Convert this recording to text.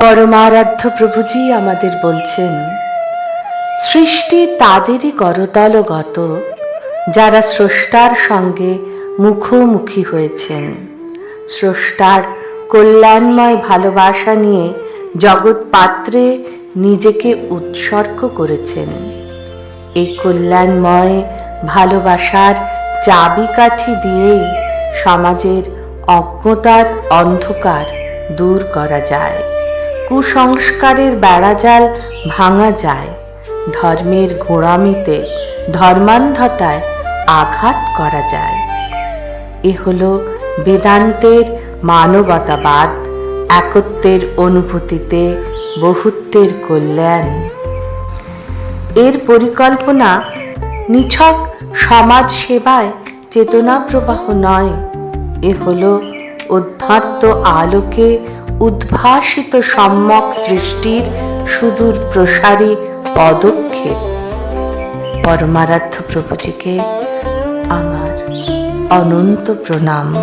পরমারাধ্য প্রভুজি আমাদের বলছেন, সৃষ্টি তাদেরই করতলগত, যারা স্রষ্টার সঙ্গে মুখোমুখি হয়েছেন। স্রষ্টার কল্যাণময় ভালোবাসা নিয়ে জগৎ পাত্রে নিজেকে উৎসর্গ করেছেন। এই কল্যাণময় ভালোবাসার চাবিকাঠি দিয়েই সমাজের অজ্ঞতার অন্ধকার দূর করা যায়। কুসংস্কারের বেড়াজাল ভাঙা যায়। ধর্মের গোড়ামিতে ধর্মান্ধতায় আঘাত করা যায়। এ হলো বেদান্তের মানবতাবাদ, একত্বের অনুভূতিতে বহুত্বের কল্যাণ। এর পরিকল্পনা নিছক সমাজ সেবায় চেতনা প্রবাহ নয়। এ হল অধ্যাত্ম আলোকে উদ্ভাসিত সম্যক দৃষ্টির সুদূর প্রসারী পদক্ষেপ। পরমারাধ্য প্রভুজিকে আমার অনন্ত প্রণাম।